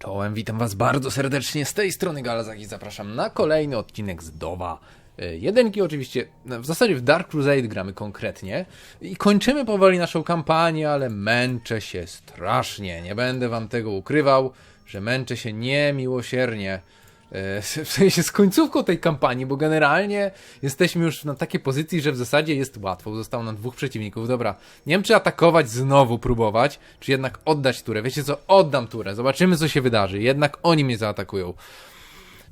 Czołem, witam was bardzo serdecznie z tej strony Galazak i zapraszam na kolejny odcinek z Dowa. E, Jedynki oczywiście, no, w zasadzie w Dark Crusade gramy konkretnie i kończymy powoli naszą kampanię, ale męczę się strasznie, nie będę wam tego ukrywał, że męczę się niemiłosiernie. E, W sensie z końcówką tej kampanii, bo generalnie jesteśmy już na takiej pozycji, że w zasadzie jest łatwo. Zostało nam dwóch przeciwników. Dobra, nie wiem czy atakować, znowu próbować, czy jednak oddać turę. Wiecie co, oddam turę, zobaczymy co się wydarzy. Jednak oni mnie zaatakują.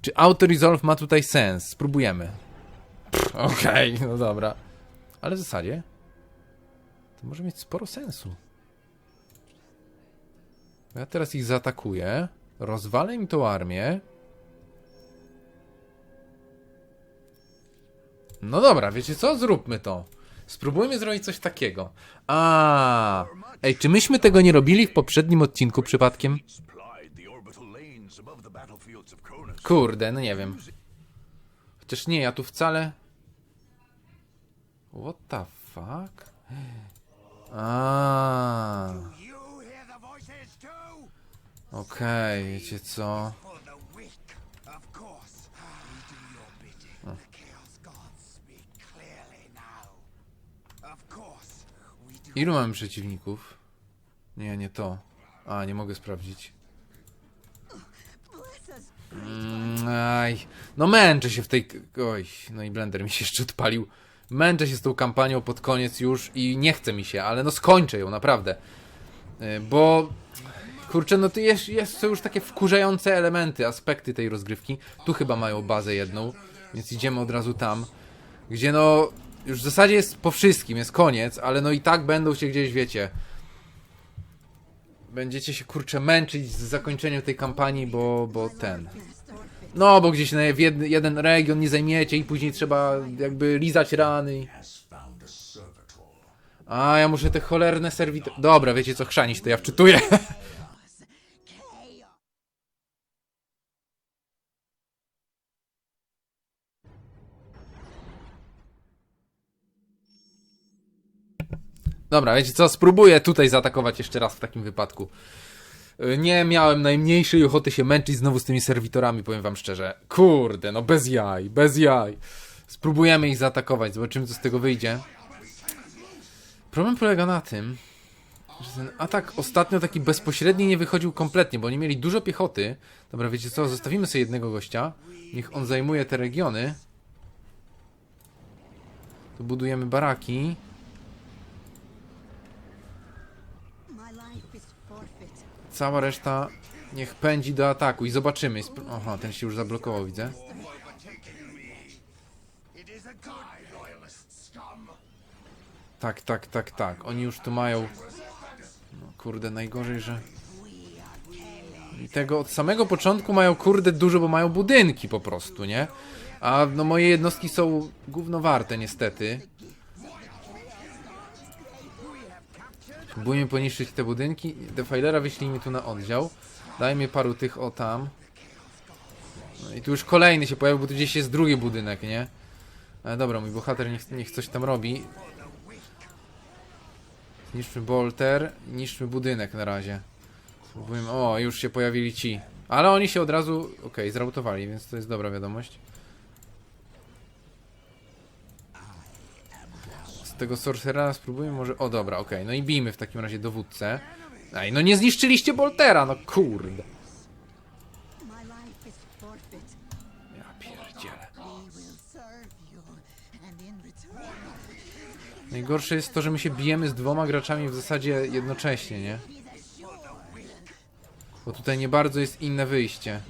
Czy auto-resolve ma tutaj sens? Spróbujemy. Okej, no dobra. Ale w zasadzie to może mieć sporo sensu. Ja teraz ich zaatakuję, rozwalę im tą armię. No dobra, wiecie co? Zróbmy to. Spróbujmy zrobić coś takiego. A, Ej, czy myśmy tego nie robili w poprzednim odcinku przypadkiem? Kurde, no nie wiem. Chociaż nie, ja tu wcale... What the fuck? A, okej, wiecie co? Ilu mamy przeciwników? Nie, nie to. A, nie mogę sprawdzić. Mm, Aj, no męczę się w tej... Oj, no i blender mi się jeszcze odpalił. Męczę się z tą kampanią pod koniec już i nie chce mi się, ale no skończę ją, naprawdę. Y, Bo... Kurczę, no to jest, jest, są już takie wkurzające elementy, aspekty tej rozgrywki. Tu chyba mają bazę jedną, więc idziemy od razu tam. Gdzie no... Już w zasadzie jest po wszystkim, jest koniec, ale no i tak będą się gdzieś, wiecie... Będziecie się kurczę męczyć z zakończeniem tej kampanii, bo, bo ten. No, bo gdzieś na jed, jeden region nie zajmiecie i później trzeba jakby lizać rany. A, ja muszę te cholerne serwitory... Dobra, wiecie co, chrzanić to ja wczytuję. Dobra, wiecie co, spróbuję tutaj zaatakować jeszcze raz w takim wypadku. Y, Nie miałem najmniejszej ochoty się męczyć znowu z tymi serwitorami, powiem wam szczerze. Kurde, no bez jaj, bez jaj. Spróbujemy ich zaatakować, zobaczymy co z tego wyjdzie. Problem polega na tym, że ten atak ostatnio taki bezpośredni nie wychodził kompletnie, bo oni mieli dużo piechoty. Dobra, wiecie co, zostawimy sobie jednego gościa. Niech on zajmuje te regiony. Tu budujemy baraki. Cała reszta niech pędzi do ataku i zobaczymy. Aha, ten się już zablokował, widzę. Tak, tak, tak, tak. Oni już tu mają. No kurde, najgorzej, że. I tego od samego początku mają kurde dużo, bo mają budynki po prostu, nie? A no moje jednostki są gówno warte niestety. Spróbujmy poniszczyć te budynki. Defilera wyślijmy tu na oddział. Dajmy paru tych o tam. No i tu już kolejny się pojawił, bo tu gdzieś jest drugi budynek, nie? Ale dobra, mój bohater niech, niech coś tam robi. Niszczmy bolter, niszczmy budynek na razie. O, już się pojawili ci. Ale oni się od razu, okej, zrautowali, więc to jest dobra wiadomość. Tego sorcerera spróbujmy może... O, dobra, okej, no i bijmy w takim razie dowódcę. Ej, no nie zniszczyliście boltera, no kurde. Ja pierdzielę. Najgorsze jest to, że my się bijemy z dwoma graczami w zasadzie jednocześnie, nie? Bo tutaj nie bardzo jest inne wyjście.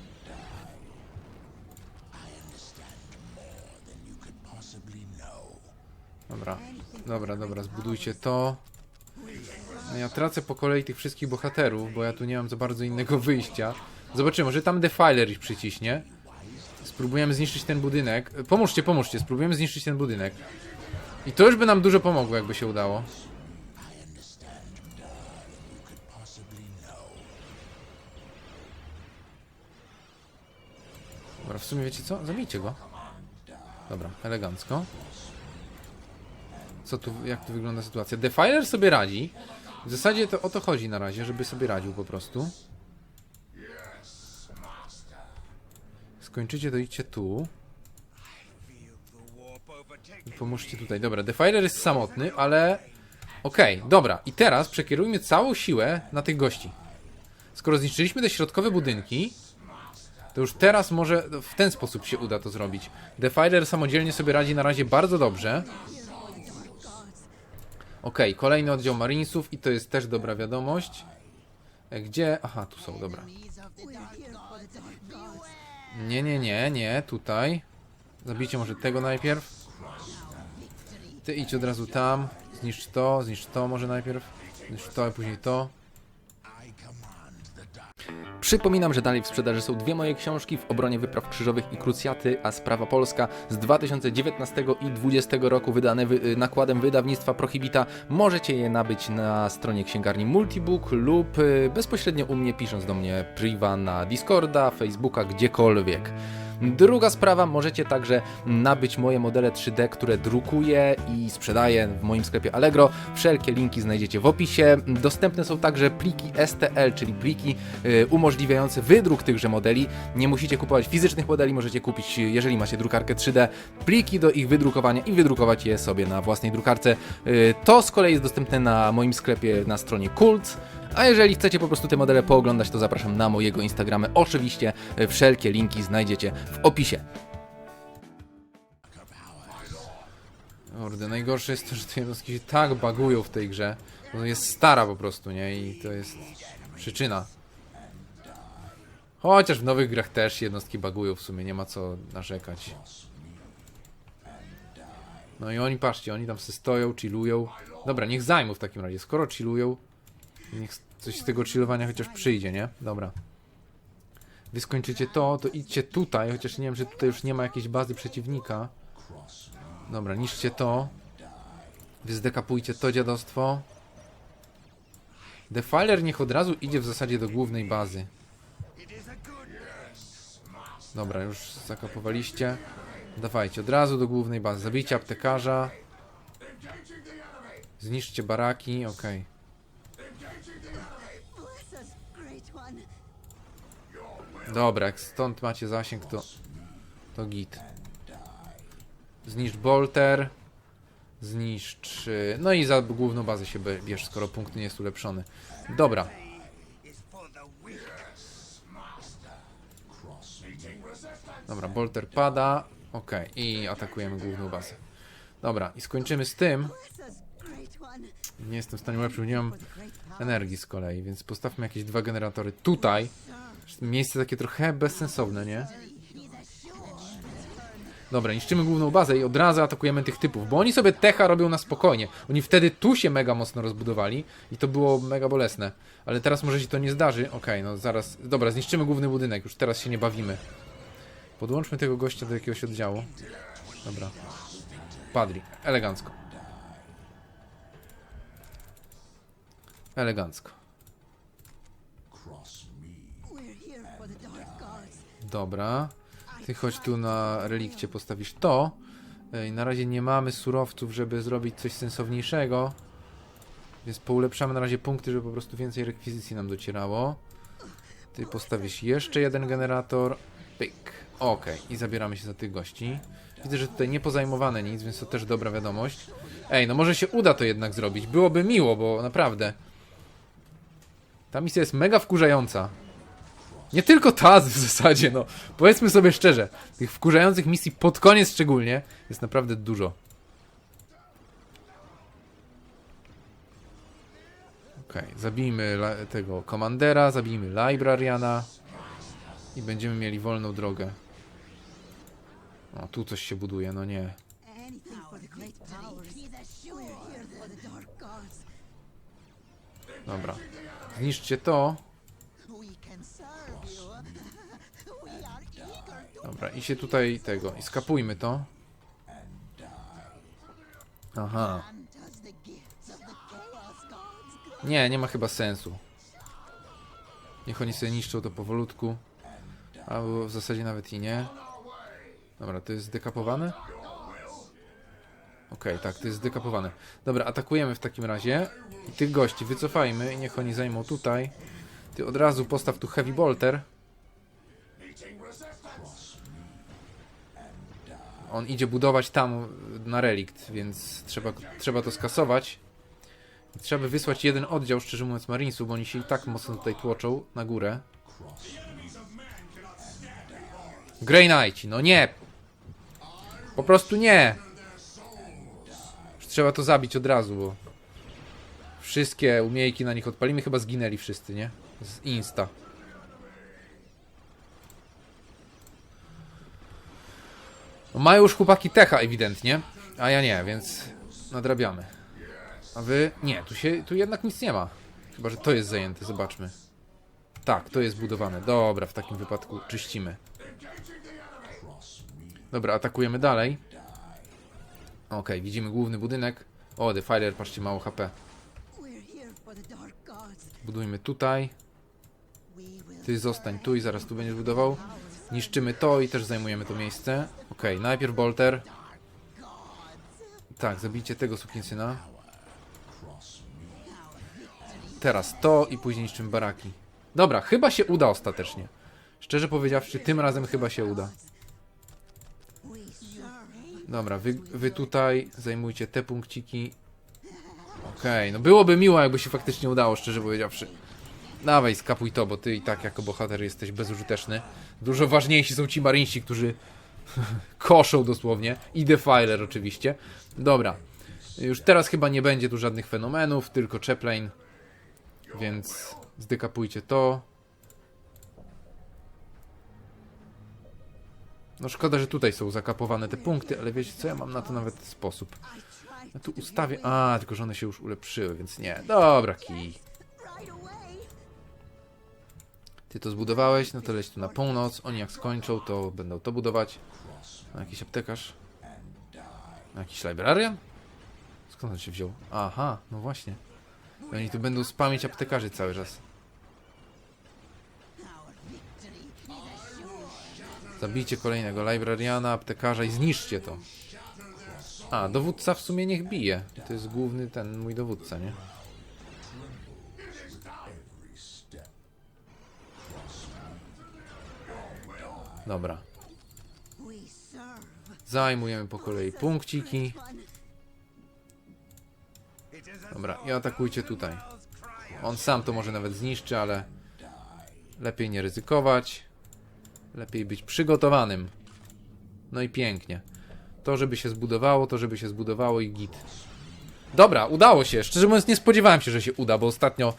Dobra, dobra, dobra, zbudujcie to. No ja tracę po kolei tych wszystkich bohaterów, bo ja tu nie mam za bardzo innego wyjścia. Zobaczymy, może tam Defiler ich przyciśnie. Spróbujemy zniszczyć ten budynek. Pomóżcie, pomóżcie, spróbujemy zniszczyć ten budynek. I to już by nam dużo pomogło, jakby się udało. Dobra, w sumie wiecie co? Zabijcie go. Dobra, elegancko. Co tu, jak tu wygląda sytuacja? Defiler sobie radzi. W zasadzie to o to chodzi na razie, żeby sobie radził po prostu. skończycie, to idźcie tu. I pomóżcie tutaj. Dobra, Defiler jest samotny, ale... Okej, dobra. I teraz przekierujmy całą siłę na tych gości. Skoro zniszczyliśmy te środkowe budynki, to już teraz może w ten sposób się uda to zrobić. Defiler samodzielnie sobie radzi na razie bardzo dobrze. Okej, kolejny oddział Marinesów i to jest też dobra wiadomość. E, Gdzie? Aha, tu są, dobra. Nie, nie, nie, nie, tutaj. Zabijcie może tego najpierw. Ty idź od razu tam. Zniszcz to, zniszcz to może najpierw. Zniszcz to, a później to. Przypominam, że dalej w sprzedaży są dwie moje książki w obronie wypraw krzyżowych i krucjaty, a sprawa polska z 2019 i 2020 roku wydane wy, y, nakładem wydawnictwa Prohibita. Możecie je nabyć na stronie księgarni Multibook lub y, bezpośrednio u mnie pisząc do mnie priva na Discorda, Facebooka, gdziekolwiek. Druga sprawa, możecie także nabyć moje modele 3D, które drukuję i sprzedaję w moim sklepie Allegro. Wszelkie linki znajdziecie w opisie. Dostępne są także pliki STL, czyli pliki y, umożliwiające wydruk tychże modeli. Nie musicie kupować fizycznych modeli, możecie kupić, jeżeli macie drukarkę 3D, pliki do ich wydrukowania i wydrukować je sobie na własnej drukarce. Y, To z kolei jest dostępne na moim sklepie na stronie Kult. A jeżeli chcecie po prostu te modele pooglądać, to zapraszam na mojego Instagrama. Oczywiście y, wszelkie linki znajdziecie w opisie. Kurde, najgorsze jest to, że te jednostki się tak bagują w tej grze. Bo jest stara po prostu, nie? I to jest przyczyna. Chociaż w nowych grach też jednostki bagują w sumie, nie ma co narzekać. No i oni, patrzcie, oni tam se stoją, chillują. Dobra, niech zajmą w takim razie. Skoro chillują, niech coś z tego chillowania chociaż przyjdzie, nie? Dobra. Wy skończycie to, to idźcie tutaj, chociaż nie wiem, że tutaj już nie ma jakiejś bazy przeciwnika. Dobra, niszczcie to. Wy zdekapujcie to dziadostwo. Defiler niech od razu idzie w zasadzie do głównej bazy. Dobra, już zakapowaliście. Dawajcie, od razu do głównej bazy. Zabijcie aptekarza. Zniszczcie baraki, okej. Bless Dobra, jak stąd macie zasięg, to... To git. Zniszcz bolter. Zniszcz... y, No i za główną bazę się bierz, skoro punkt nie jest ulepszony. Dobra. Dobra, bolter pada. Okej, i atakujemy główną bazę. Dobra, i skończymy z tym. Nie jestem w stanie ulepszyć, nie mam energii z kolei, więc postawmy jakieś dwa generatory tutaj. Miejsce takie trochę bezsensowne, nie? Dobra, niszczymy główną bazę i od razu atakujemy tych typów, bo oni sobie techa robią na spokojnie. Oni wtedy tu się mega mocno rozbudowali i to było mega bolesne. Ale teraz może się to nie zdarzy. Okej, no zaraz. Dobra, zniszczymy główny budynek, już teraz się nie bawimy. Podłączmy tego gościa do jakiegoś oddziału. Dobra. Padli. Elegancko. Elegancko. Dobra. Ty chodź tu na relikcie, postawisz to. Ej, na razie nie mamy surowców, żeby zrobić coś sensowniejszego. Więc poulepszamy na razie punkty, żeby po prostu więcej rekwizycji nam docierało. Ty postawisz jeszcze jeden generator. Pyk. Okej, i zabieramy się za tych gości. Widzę, że tutaj nie pozajmowane nic, więc to też dobra wiadomość. Ej, no może się uda to jednak zrobić. Byłoby miło, bo naprawdę. Ta misja jest mega wkurzająca. Nie tylko ta w zasadzie, no. Powiedzmy sobie szczerze, tych wkurzających misji pod koniec szczególnie jest naprawdę dużo. Okej, zabijmy la- tego komandera, zabijmy librariana i będziemy mieli wolną drogę. O, tu coś się buduje, no nie. Dobra. Zniszczcie to. Dobra, i się tutaj tego, i skapujmy to. Aha. Nie, nie ma chyba sensu. Niech oni sobie niszczą to powolutku. Albo w zasadzie nawet i nie. Dobra, to jest zdekapowane? Okej, tak, to jest zdekapowane. Dobra, atakujemy w takim razie. I tych gości wycofajmy i niech oni zajmą tutaj. Ty od razu postaw tu Heavy Bolter. On idzie budować tam na relikt, więc trzeba, trzeba to skasować. Trzeba by wysłać jeden oddział, szczerze mówiąc, Marinesów, bo oni się i tak mocno tutaj tłoczą na górę. Grey Knight, no nie! Po prostu nie! Trzeba to zabić od razu, bo wszystkie umiejki na nich odpalimy. Chyba zginęli wszyscy, nie? Z Insta. Mają już chłopaki techa ewidentnie, a ja nie, więc nadrabiamy. A wy? Nie, tu się, tu jednak nic nie ma. Chyba, że to jest zajęte, zobaczmy. Tak, to jest budowane. Dobra, w takim wypadku czyścimy. Dobra, atakujemy dalej. Okej, widzimy główny budynek. O, Defiler, patrzcie, mało HP. The. Budujmy tutaj. Ty zostań tu i zaraz tu będziesz budował. Niszczymy to i też zajmujemy to miejsce. Okej, najpierw Bolter. Tak, zabijcie tego sukinsyna. Teraz to i później niszczymy baraki. Dobra, chyba się uda ostatecznie. Szczerze powiedziawszy, tym razem chyba się uda. Dobra, wy, wy tutaj zajmujcie te punkciki. Okej, no byłoby miło, jakby się faktycznie udało, szczerze powiedziawszy. Dawaj, skapuj to, bo ty i tak jako bohater jesteś bezużyteczny. Dużo ważniejsi są ci marinsi, którzy koszą dosłownie. I Defiler oczywiście. Dobra. Już teraz chyba nie będzie tu żadnych fenomenów, tylko Chaplain. Więc zdekapujcie to. No szkoda, że tutaj są zakapowane te punkty, ale wiecie co, ja mam na to nawet sposób. Ja tu ustawię... A, tylko że one się już ulepszyły, więc nie. Dobra, kij. Ty to zbudowałeś, no to leć tu na północ. Oni jak skończą, to będą to budować. A jakiś aptekarz? A jakiś librarian? Skąd on się wziął? Aha, no właśnie. I oni tu będą spamić aptekarzy cały czas. Zabijcie kolejnego librariana, aptekarza i zniszczcie to. A, dowódca w sumie niech bije. To jest główny ten mój dowódca, nie? Dobra. Zajmujemy po kolei punkciki. Dobra, i atakujcie tutaj. On sam to może nawet zniszczy, ale lepiej nie ryzykować. Lepiej być przygotowanym. No i pięknie. To, żeby się zbudowało, to, żeby się zbudowało i git. Dobra, udało się. Szczerze mówiąc, nie spodziewałem się, że się uda, bo ostatnio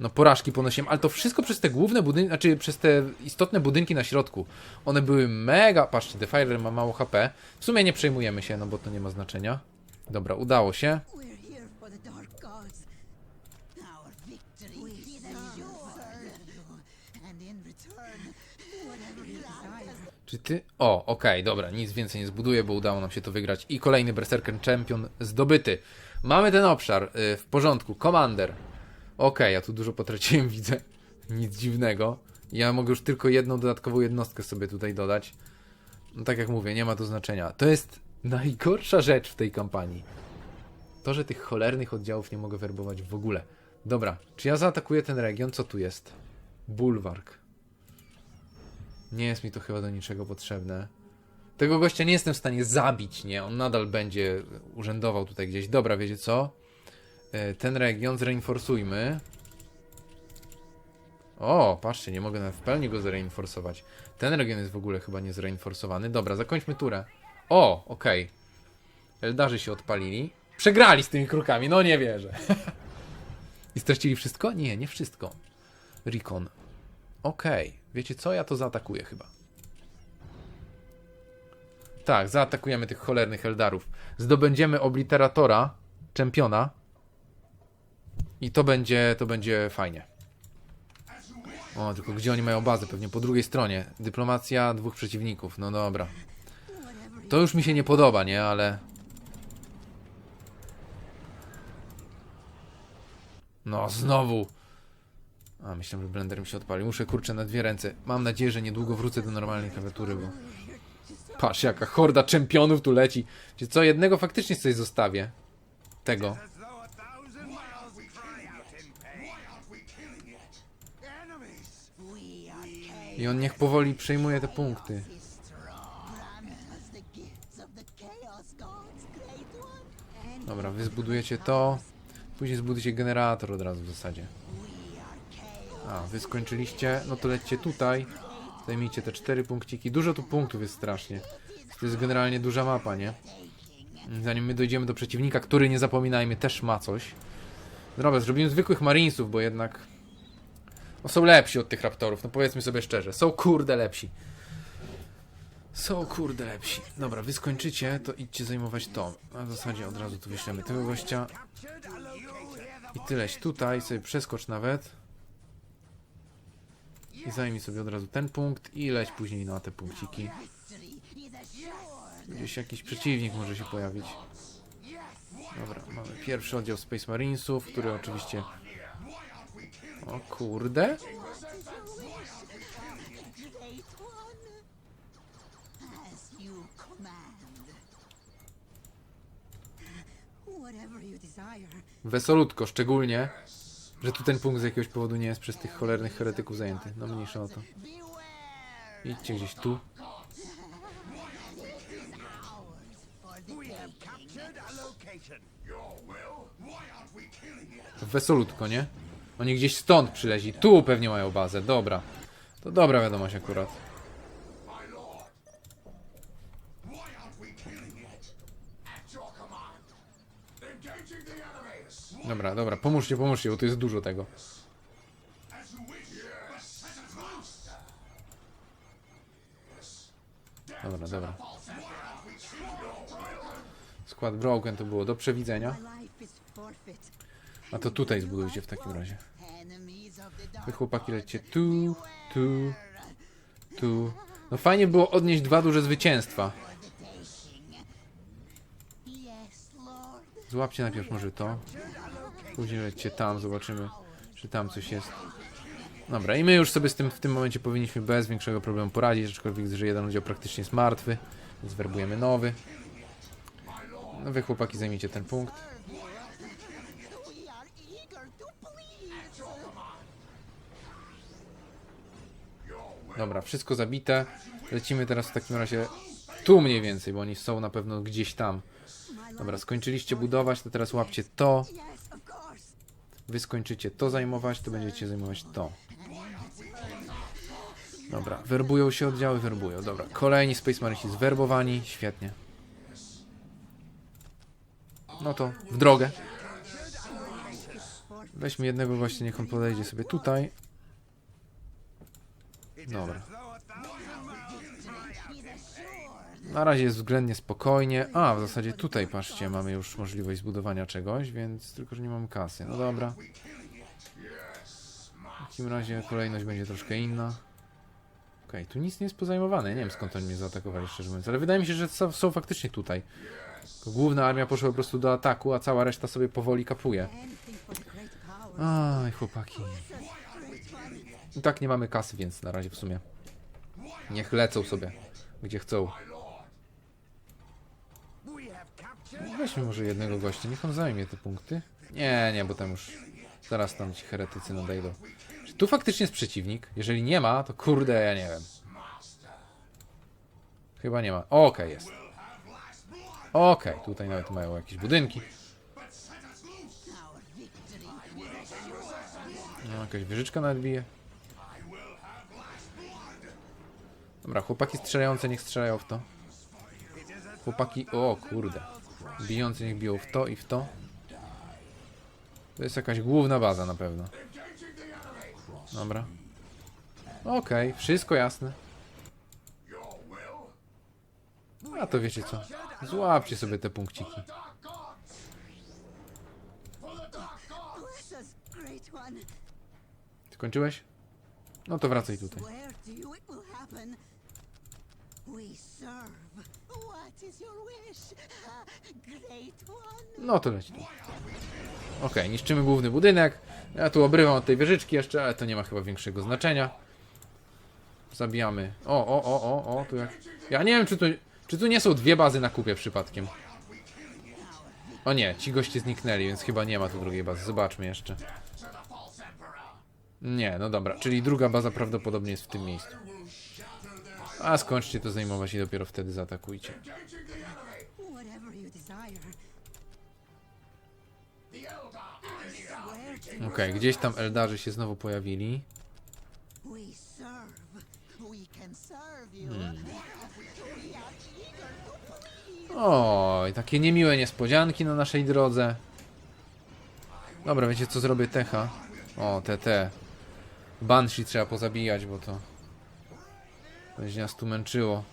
no porażki ponosiłem, ale to wszystko przez te główne budynki, znaczy przez te istotne budynki na środku. One były mega. Patrzcie, Defiler ma mało HP. W sumie nie przejmujemy się, no bo to nie ma znaczenia. Dobra, udało się. Czy ty? O, okej, dobra, nic więcej nie zbuduję, bo udało nam się to wygrać. I kolejny Berserker Champion zdobyty. Mamy ten obszar, y, w porządku, Commander. Okej, ja tu dużo potraciłem, widzę. Nic dziwnego. Ja mogę już tylko jedną dodatkową jednostkę sobie tutaj dodać. No tak jak mówię, nie ma to znaczenia. To jest najgorsza rzecz w tej kampanii. To, że tych cholernych oddziałów nie mogę werbować w ogóle. Dobra, czy ja zaatakuję ten region? Co tu jest? Bulwark. Nie jest mi to chyba do niczego potrzebne. Tego gościa nie jestem w stanie zabić, nie? On nadal będzie urzędował tutaj gdzieś. Dobra, wiecie co? E, Ten region zreinforsujmy. O, patrzcie, nie mogę nawet w pełni go zreinforsować. Ten region jest w ogóle chyba nie zreinforsowany. Dobra, zakończmy turę. O, okej. Eldarzy się odpalili. Przegrali z tymi krukami, no nie wierzę. I stracili wszystko? Nie, nie wszystko. Recon. Okej, wiecie co? Ja to zaatakuję chyba. Tak, zaatakujemy tych cholernych Eldarów. Zdobędziemy obliteratora, czempiona. I to będzie, to będzie fajnie. O, tylko gdzie oni mają bazę? Pewnie po drugiej stronie. Dyplomacja dwóch przeciwników. No dobra. To już mi się nie podoba, nie? Ale... No, znowu. A, myślałem, że blender mi się odpalił. Muszę, kurczę, na dwie ręce. Mam nadzieję, że niedługo wrócę do normalnej klawiatury, bo... Patrz, jaka horda czempionów tu leci. Czy co, jednego faktycznie sobie zostawię. Tego. I on niech powoli przejmuje te punkty. Dobra, wy zbudujecie to. Później zbudujecie generator od razu w zasadzie. A, wy skończyliście. No to lećcie tutaj. Zajmijcie te cztery punkciki. Dużo tu punktów jest strasznie. To jest generalnie duża mapa, nie? Zanim my dojdziemy do przeciwnika, który nie zapominajmy też ma coś. Dobra, zrobimy zwykłych marinesów, bo jednak no są lepsi od tych raptorów, no powiedzmy sobie szczerze. Są kurde lepsi. Są kurde lepsi. Dobra, wy skończycie, to idźcie zajmować to. A w zasadzie od razu tu wyślemy tego gościa. I tyleś tutaj, sobie przeskocz nawet. I zajmij sobie od razu ten punkt i leć później na te punkciki. Gdzieś jakiś przeciwnik może się pojawić. Dobra, mamy pierwszy oddział Space Marinesów, który oczywiście... you desire. Wesolutko, szczególnie, że tu ten punkt z jakiegoś powodu nie jest przez tych cholernych heretyków zajęty. No mniejsza o to. Idźcie gdzieś tu. Wesolutko, nie? Oni gdzieś stąd przyleźli. Tu pewnie mają bazę. Dobra. To dobra wiadomość akurat. Dobra, dobra. Pomóżcie, pomóżcie, bo tu jest dużo tego. Dobra, dobra. Skład Broken to było do przewidzenia. A to tutaj zbudujcie w takim razie. Enemies of the dark Wy chłopaki lećcie tu, tu, tu. No fajnie było odnieść dwa duże zwycięstwa. Złapcie najpierw może to. Później lećcie tam, zobaczymy, czy tam coś jest. Dobra, i my już sobie z tym w tym momencie powinniśmy bez większego problemu poradzić, aczkolwiek że jeden oddział praktycznie jest martwy, więc werbujemy nowy. No wy chłopaki zajmijcie ten punkt. Dobra, wszystko zabite. Lecimy teraz w takim razie tu mniej więcej, bo oni są na pewno gdzieś tam. Dobra, skończyliście budować, to teraz łapcie to. Wy skończycie to zajmować, to będziecie zajmować to. Dobra, werbują się oddziały, werbują. Dobra, kolejni Space Marinesi zwerbowani, świetnie. No to w drogę. Weźmy jednego gościa, niech on podejdzie sobie tutaj. Dobra. Na razie jest względnie spokojnie. A, w zasadzie tutaj, patrzcie, mamy już możliwość zbudowania czegoś, więc tylko, że nie mamy kasy. No dobra. W takim razie kolejność będzie troszkę inna. Okej, tu nic nie jest pozajmowane. Nie wiem skąd oni mnie zaatakowali, szczerze mówiąc, ale wydaje mi się, że są, faktycznie tutaj. Główna armia poszła po prostu do ataku, a cała reszta sobie powoli kapuje. Aj, chłopaki. I tak nie mamy kasy, więc na razie w sumie. Niech lecą sobie, gdzie chcą. Weźmy może jednego gościa, niech on zajmie te punkty. Nie, nie, bo tam już zaraz tam ci heretycy nadejdą. Czy tu faktycznie jest przeciwnik? Jeżeli nie ma, to kurde, ja nie wiem. Chyba nie ma. Okej, jest. Okej, tutaj nawet mają jakieś budynki. No, jakaś wieżyczka nawet Dobra, chłopaki strzelające niech strzelają w to. Chłopaki, o kurde. Bijący niech biją w to i w to. To jest jakaś główna baza na pewno. Dobra. Okej, wszystko jasne. A to wiecie co? Złapcie sobie te punkciki. Skończyłeś? No to wracaj tutaj. No to leci. Okej, niszczymy główny budynek. Ja tu obrywam od tej wieżyczki jeszcze, ale to nie ma chyba większego znaczenia. Zabijamy. O, o, o, o, o, tu jak... Ja nie wiem, czy tu, czy tu nie są dwie bazy na kupie przypadkiem. O nie, ci goście zniknęli, więc chyba nie ma tu drugiej bazy. Zobaczmy jeszcze. Nie, no dobra, czyli druga baza prawdopodobnie jest w tym miejscu. A skończcie to zajmować i dopiero wtedy zaatakujcie. Okej, gdzieś tam Eldarzy się znowu pojawili. You. Oj, takie niemiłe niespodzianki na naszej drodze. Dobra, wiecie co zrobię Techa? O, te, te. Banshee trzeba pozabijać, bo to... Będzie nas tu męczyło.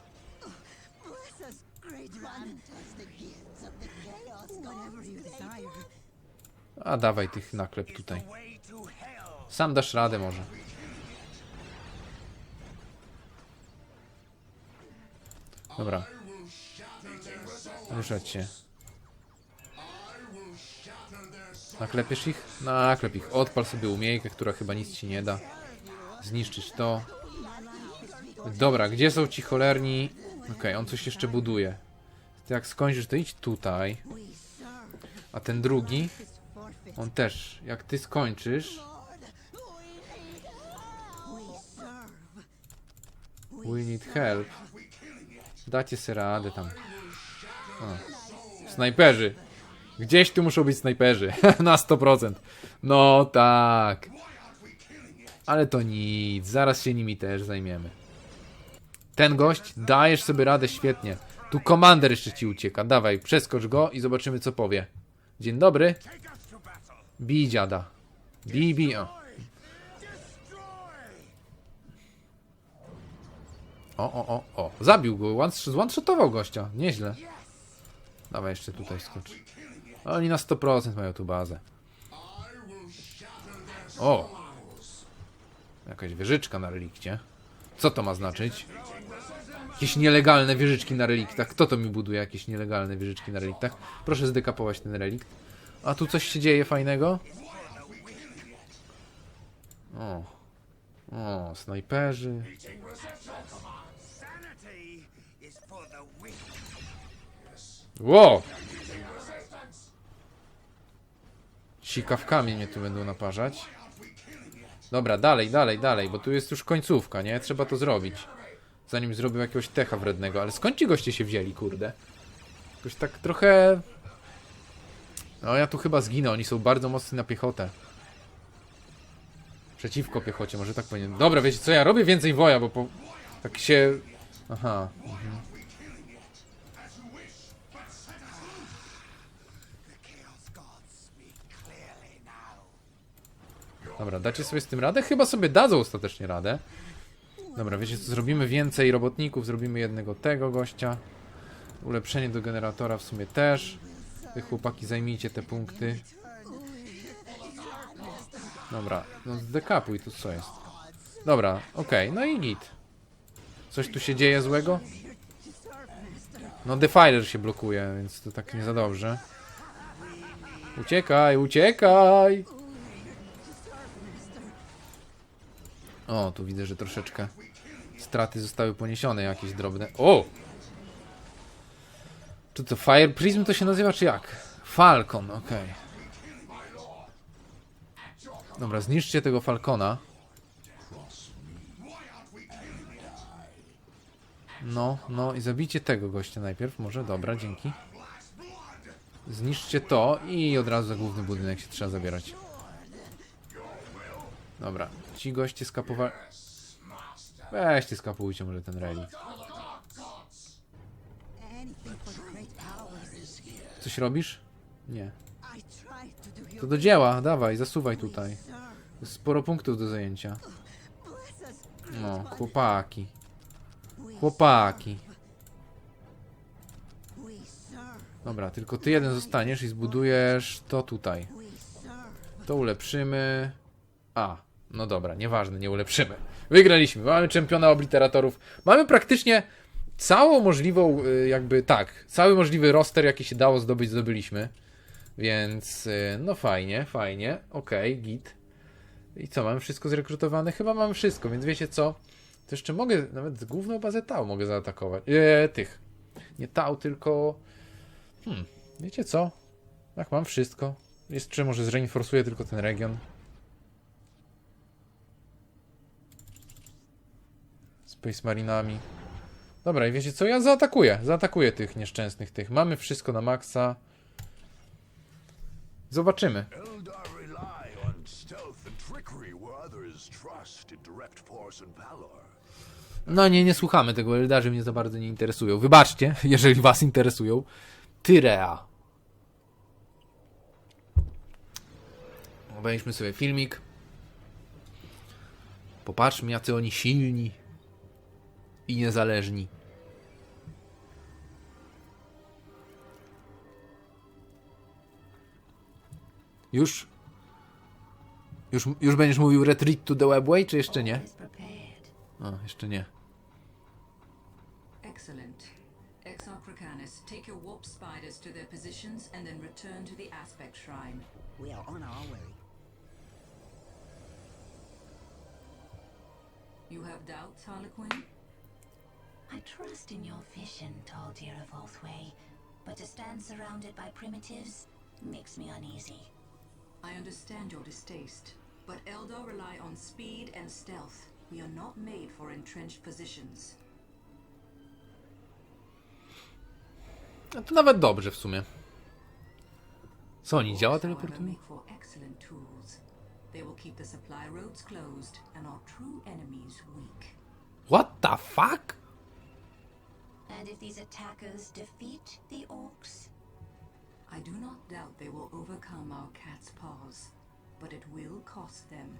A dawaj tych naklep tutaj. Sam dasz radę może. Dobra. Ruszać się. Naklepiesz ich? Naklep ich. Odpal sobie umiejkę, która chyba nic ci nie da. Zniszczyć to. Dobra, gdzie są ci cholerni? Okej, on coś jeszcze buduje. Ty jak skończysz, to idź tutaj. A ten drugi, on też. Jak ty skończysz. We need help. Dacie sobie radę tam. O. Snajperzy. Gdzieś tu muszą być snajperzy. Na 100%. No tak. Ale to nic. Zaraz się nimi też zajmiemy. Ten gość, dajesz sobie radę świetnie. Tu komander jeszcze ci ucieka. Dawaj, przeskocz go i zobaczymy co powie. Dzień dobry. Bij dziada. Bij, bij. O. O, o, o. Zabił go, one- zone-shotował gościa. Nieźle. Dawaj jeszcze tutaj skocz. Oni na 100% mają tu bazę. O! Jakaś wieżyczka na relikcie. Co to ma znaczyć? Jakieś nielegalne wieżyczki na reliktach. Kto to mi buduje jakieś nielegalne wieżyczki na reliktach? Proszę zdekapować ten relikt. A tu coś się dzieje fajnego? O. O, snajperzy. Ło! Sikawkami mnie tu będą naparzać. Dobra, dalej, dalej, dalej, bo tu jest już końcówka, nie? Trzeba to zrobić. Zanim zrobił jakiegoś techa wrednego. Ale skąd ci goście się wzięli, kurde? Jakoś tak trochę... No ja tu chyba zginę, oni są bardzo mocni na piechotę. Przeciwko piechocie, może tak powinien. Dobra, wiecie co, ja robię więcej woja, bo po... tak się... Aha. Now. Dobra, dacie sobie z tym radę? Chyba sobie dadzą ostatecznie radę. Dobra, wiecie co, zrobimy więcej robotników, zrobimy jednego tego gościa. Ulepszenie do generatora w sumie też. Wy chłopaki zajmijcie te punkty. Dobra, no zdekapuj tu co jest. Dobra, okej, no i git. Coś tu się dzieje złego? No Defiler się blokuje, więc to tak nie za dobrze. Uciekaj, uciekaj! O, tu widzę, że troszeczkę straty zostały poniesione, jakieś drobne. O! Czy to Fire Prism to się nazywa, czy jak? Falcon, okej. Dobra, zniszczcie tego Falcona. No, no i zabijcie tego gościa najpierw, może, dobra, dzięki. Zniszczcie to i od razu za główny budynek się trzeba zabierać. Dobra, ci goście skapowali... Weźcie skapujcie może ten relikt. Coś robisz? Nie. To do dzieła, dawaj, zasuwaj tutaj. Jest Sporo punktów do zajęcia. No, chłopaki. Chłopaki. Dobra, tylko ty jeden zostaniesz i zbudujesz to tutaj. To ulepszymy. A, no dobra, nieważne, nie ulepszymy. Wygraliśmy, mamy czempiona obliteratorów. Mamy praktycznie całą możliwą, y, jakby tak, cały możliwy roster, jaki się dało zdobyć, zdobyliśmy. Więc, y, no fajnie, fajnie, okej, git. I co, mamy wszystko zrekrutowane? Chyba mamy wszystko, więc wiecie co? To jeszcze mogę, nawet główną bazę Tau mogę zaatakować. Eee, tych. Nie Tau, tylko... Hmm, wiecie co? Jak mam wszystko. Jeszcze może zreinforsuję tylko ten region. Space Marinami. Dobra, i wiecie co? Ja zaatakuję. Zaatakuję tych nieszczęsnych tych. Mamy wszystko na maksa. Zobaczymy. No nie, nie słuchamy tego, Eldarzy mnie za bardzo nie interesują. Wybaczcie, jeżeli was interesują. Tyrea. Obejrzmy sobie filmik. Popatrzmy, jacy oni silni i niezależni. Już? Już, już będziesz mówił Retreat to the Webway, czy jeszcze nie? O, jeszcze nie. Excellent. Exarch Racanis, take your warp spiders to their positions and then return to the aspect shrine. We are on our way. You have doubts, Harlequin? I trust in your vision, tall deer of Oathway, but to stand surrounded by primitives makes me uneasy. I understand your distaste, but Eldar rely on speed and stealth. We are not made for entrenched positions. No to nawet dobrze w sumie. Co oni działa However, teleportują? make for excellent tools. They will keep the supply roads closed and our true enemies weak. What the fuck? And if these attackers defeat the orcs, I do not doubt they will overcome our cat's paws, but it will cost them.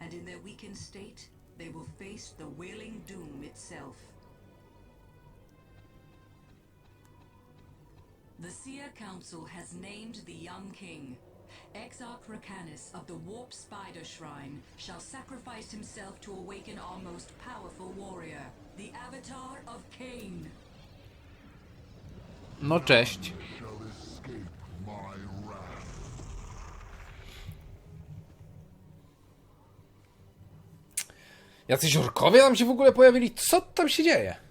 And in their weakened state, they will face the wailing doom itself. The Seer Council has named the young king. Exarch Racanis of the Warp Spider Shrine shall sacrifice himself to awaken our most powerful warrior, No cześć. Jacyś orkowie tam się w ogóle pojawili? Co tam się dzieje?